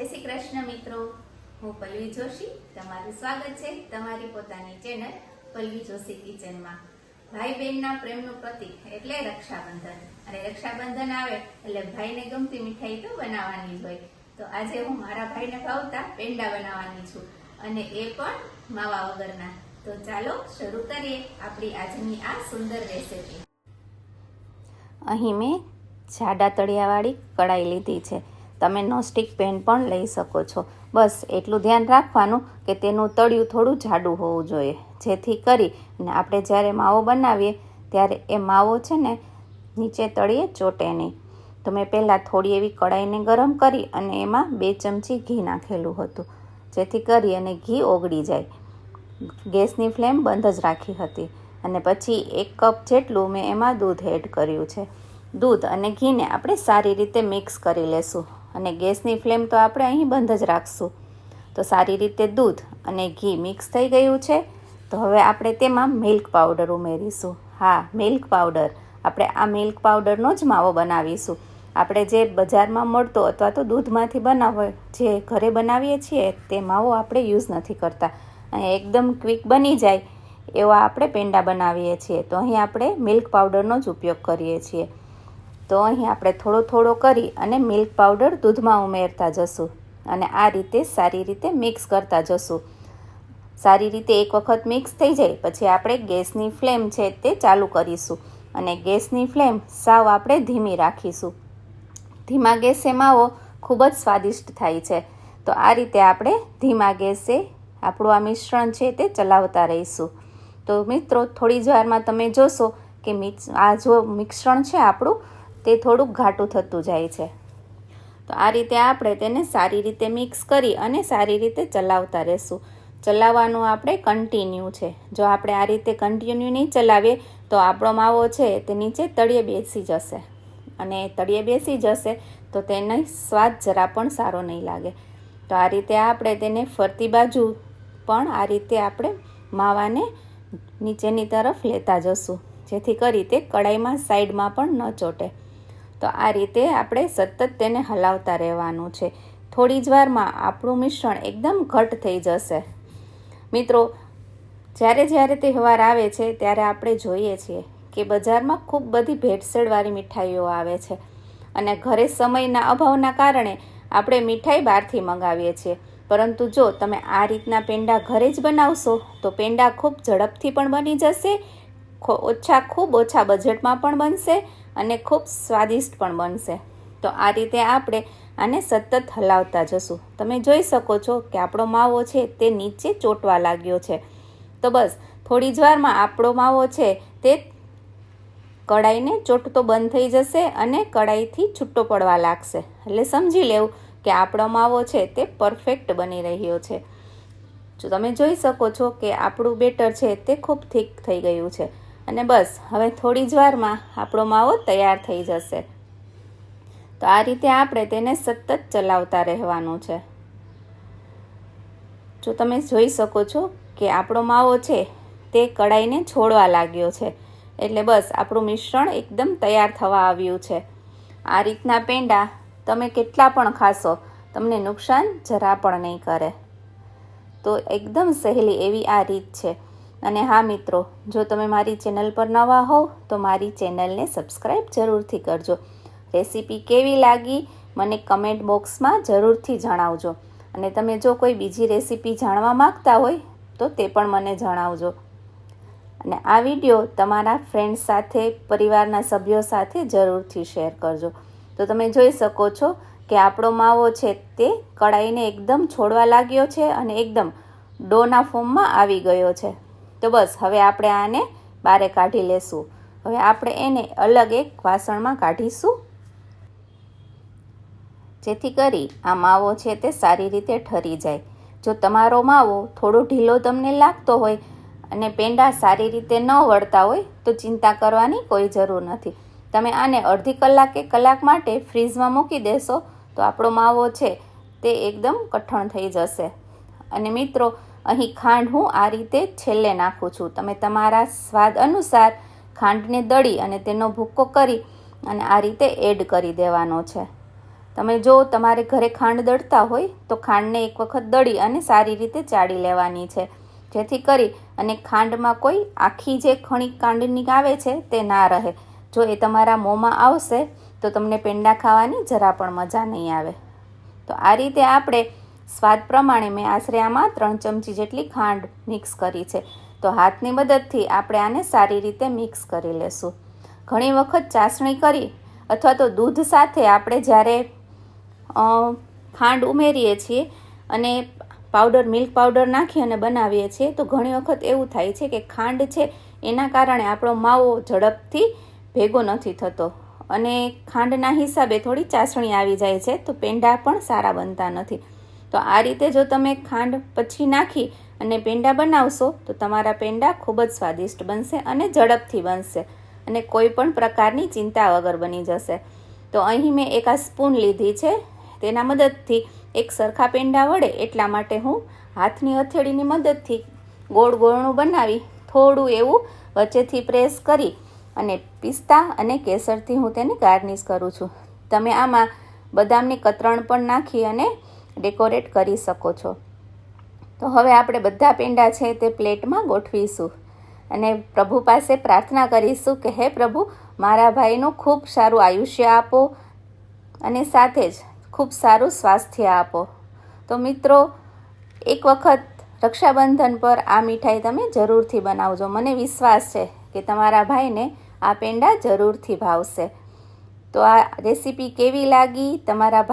જય શ્રી કૃષ્ણ મિત્રો. હું પલ્લવી જોશી. તમારું સ્વાગત છે તમારી પોતાની ચેનલ પલ્લવી જોશી કિચનમાં. ભાઈ બહેનના પ્રેમનું પ્રતીક એટલે રક્ષાબંધન. અને રક્ષાબંધન આવે એટલે ભાઈને ગમતી મીઠાઈ તો બનાવવાની હોય. તો આજે હું મારા ભાઈને ભાવતા પેંડા બનાવવાની છું. અને એ પણ માવા વગરના. તો ચાલો શરૂ કરીએ આપણી આજની આ સુંદર રેસીપી. અહીં મેં જાડા તળિયાવાળી કડાઈ લીધી છે. તમે નોસ્ટિક પેન પણ લઈ શકો છો. બસ, એટલું ધ્યાન રાખવાનું કે તેનું તળિયું થોડું જાડું હોવું જોઈએ. જેથી કરી અને આપણે જ્યારે માવો બનાવીએ, ત્યારે એ માવો છે ને નીચે તળીએ ચોટે નહીં. તો મેં પહેલાં થોડી એવી કડાઈને ગરમ કરી અને એમાં બે ચમચી ઘી નાખેલું હતું. જેથી કરી અને ઘી ઓગળી જાય. ગેસની ફ્લેમ બંધ જ રાખી હતી અને પછી એક કપ જેટલું મેં એમાં દૂધ એડ કર્યું છે. દૂધ અને ઘીને આપણે સારી રીતે મિક્સ કરી લેશું. અને ગેસની ફ્લેમ તો આપણે અહીં બંધ જ રાખશું. તો સારી રીતે દૂધ અને ઘી મિક્સ થઈ ગયું છે. તો હવે આપણે તેમાં મિલ્ક પાવડર ઉમેરીશું. હા, મિલ્ક પાવડર. આપણે આ મિલ્ક પાવડરનો જ માવો બનાવીશું. આપણે જે બજારમાં મળતો અથવા તો દૂધમાંથી બનાવો, જે ઘરે બનાવીએ છીએ, તે માવો આપણે યુઝ નથી કરતા. અહીં એકદમ ક્વિક બની જાય એવા આપણે પેંડા બનાવીએ છીએ. તો અહીં આપણે મિલ્ક પાવડરનો જ ઉપયોગ કરીએ છીએ. તો અહીં આપણે થોડો થોડો કરી અને મિલ્ક પાવડર દૂધમાં ઉમેરતા જશું અને આ રીતે સારી રીતે મિક્સ કરતા જશું. સારી રીતે એક વખત મિક્સ થઈ જાય, પછી આપણે ગેસની ફ્લેમ છે તે ચાલુ કરીશું અને ગેસની ફ્લેમ સાવ આપણે ધીમી રાખીશું. ધીમા ગેસે માવો ખૂબ જ સ્વાદિષ્ટ થાય છે. તો આ રીતે આપણે ધીમા ગેસે આપણું આ મિશ્રણ છે તે ચલાવતા રહીશું. તો મિત્રો, થોડી જ વારમાં તમે જોશો કે મિક્સ, આ જો મિશ્રણ છે આપણું તે થોડુંક ઘાટું થતું જાય છે. તો આ રીતે આપણે તેને સારી રીતે મિક્સ કરી અને સારી રીતે ચલાવતા રહેશું. ચલાવવાનું આપણે કન્ટિન્યુ છે. જો આપણે આ રીતે કન્ટિન્યુ નહીં ચલાવીએ, તો આપણો માવો છે તે નીચે તળિયે બેસી જશે. અને તળિયે બેસી જશે, તો તેને સ્વાદ જરા પણ સારો નહીં લાગે. તો આ રીતે આપણે તેને ફરતી બાજુ પણ આ રીતે આપણે માવાને નીચેની તરફ લેતા જશું. જેથી કરી તે કડાઈમાં સાઈડમાં પણ ન ચોટે. તો આ રીતે આપણે સતત તેને હલાવતા રહેવાનું છે. થોડી જ વારમાં આપણું મિશ્રણ એકદમ ઘટ થઈ જશે. મિત્રો, જ્યારે જ્યારે તહેવાર આવે છે, ત્યારે આપણે જોઈએ છીએ કે બજારમાં ખૂબ બધી ભેળસેળવાળી મીઠાઈઓ આવે છે અને ઘરે સમયના અભાવના કારણે આપણે મીઠાઈ બહારથી મંગાવીએ છીએ. પરંતુ જો તમે આ રીતના પેંડા ઘરે જ બનાવશો, તો પેંડા ખૂબ ઝડપથી પણ બની જશે ઓછા, ખૂબ ઓછા બજેટમાં પણ બનશે અને ખૂબ સ્વાદિષ્ટ પણ બનશે. તો આ રીતે આપણે આને સતત હલાવતા જશું. તમે જોઈ શકો છો કે આપણો માવો છે તે નીચે ચોંટવા લાગ્યો છે. તો બસ, થોડી જ વારમાં આપણો માવો છે તે કડાઈને ચોટતો બંધ થઈ જશે અને કડાઈથી છૂટો પડવા લાગશે. એટલે સમજી લેવું કે આપણો માવો છે તે પરફેક્ટ બની રહ્યો છે. જો તમે જોઈ શકો છો કે આપણું બેટર છે તે ખૂબ થીક થઈ ગયું છે. અને બસ, હવે થોડી જ વારમાં આપણો માવો તૈયાર થઈ જશે. તો આ રીતે આપણે તેને સતત ચલાવતા રહેવાનું છે. જો તમે જોઈ શકો છો કે આપણો માવો છે તે કડાઈને છોડવા લાગ્યો છે. એટલે બસ, આપણું મિશ્રણ એકદમ તૈયાર થવા આવ્યું છે. આ રીતના પેંડા તમે કેટલા પણ ખાશો, તમને નુકસાન જરા પણ નહીં કરે. તો એકદમ સહેલી એવી આ રીત છે. અને હા મિત્રો, જો તમે મારી ચેનલ પર નવા હોવ, તો મારી ચેનલને સબસ્ક્રાઈબ જરૂરથી કરજો. રેસીપી કેવી લાગી, મને કમેન્ટ બોક્સમાં જરૂરથી જણાવજો. અને તમે જો કોઈ બીજી રેસીપી જાણવા માગતા હોય, તો તે પણ મને જણાવજો. અને આ વીડિયો તમારા ફ્રેન્ડ્સ સાથે, પરિવારના સભ્યો સાથે જરૂરથી શેર કરજો. તો તમે જોઈ શકો છો કે આપણો માવો છે તે કડાઈને એકદમ છોડવા લાગ્યો છે અને એકદમ ડોના ફોર્મમાં આવી ગયો છે. તો બસ, હવે આપણે આને બારે કાઢી લેશું. હવે આપણે એને અલગ એક વાસણમાં કાઢીશું. જેથી કરી આ માવો છે તે સારી રીતે ઠરી જાય. જો તમારો માવો થોડો ઢીલો તમને લાગતો હોય અને પેંડા સારી રીતે ન વળતા હોય, તો ચિંતા કરવાની કોઈ જરૂર નથી. તમે આને અડધી કલાક કે કલાક માટે ફ્રીઝમાં મૂકી દેશો, તો આપણો માવો છે તે એકદમ કઠણ થઈ જશે. અને મિત્રો અહીં ખાંડ હું આ રીતે છેલ્લે નાખું છું. તમે તમારા સ્વાદ અનુસાર ખાંડને દળી અને તેનો ભૂક્કો કરી અને આ રીતે એડ કરી દેવાનો છે. તમે જો તમારે ઘરે ખાંડ દળતા હોય તો ખાંડને એક વખત દળી અને સારી રીતે ચાળી લેવાની છે. જેથી કરી અને ખાંડમાં કોઈ આખી જે ખણી ખાંડની આવે છે તે ના રહે. જો એ તમારા મોંમાં આવશે તો તમને પેંડા ખાવાની જરા પણ મજા નહીં આવે. તો આ રીતે આપણે સ્વાદ પ્રમાણે મેં આશરે આમાં ત્રણ ચમચી જેટલી ખાંડ મિક્સ કરી છે. તો હાથની મદદથી આપણે આને સારી રીતે મિક્સ કરી લેશું. ઘણી વખત ચાસણી કરી અથવા તો દૂધ સાથે આપણે જ્યારે ખાંડ ઉમેરીએ છીએ અને પાવડર, મિલ્ક પાવડર નાખી અને બનાવીએ છીએ, તો ઘણી વખત એવું થાય છે કે ખાંડ છે એના કારણે આપણો માવો ઝડપથી ભેગો નથી થતો અને ખાંડના હિસાબે થોડી ચાસણી આવી જાય છે, તો પેંડા પણ સારા બનતા નથી. તો આ રીતે જો તમે ખાંડ પછી નાખી અને પેંડા બનાવશો, તો તમારા પેંડા ખૂબ જ સ્વાદિષ્ટ બનશે અને ઝડપથી બનશે અને કોઈ પણ પ્રકારની ચિંતા વગર બની જશે. તો અહીં મેં એક આ સ્પૂન લીધી છે. તેના મદદથી એક સરખા પેંડા વડે એટલા માટે હું હાથની હથેળીની મદદથી ગોળ ગોળનું બનાવી થોડું એવું વચ્ચેથી પ્રેસ કરી અને પિસ્તા અને કેસરથી હું તેને ગાર્નિશ કરું છું. તમે આમાં બદામની કતરણ પણ નાખી અને ડેકોરેટ કરી શકો છો. તો હવે આપણે બધા પેંડા છે તે પ્લેટમાં ગોઠવીશું. અને પ્રભુ પાસે પ્રાર્થના કરીશું કે, હે પ્રભુ, મારા ભાઈનું ખૂબ સારું આયુષ્ય આપો અને સાથે જ ખૂબ સારું સ્વાસ્થ્ય આપો. તો મિત્રો, એક વખત રક્ષાબંધન પર આ મીઠાઈ તમે જરૂરથી બનાવજો. મને વિશ્વાસ છે કે તમારા ભાઈને આ પેંડા જરૂરથી ભાવશે. તો આ રેસીપી કેવી લાગી? તમારા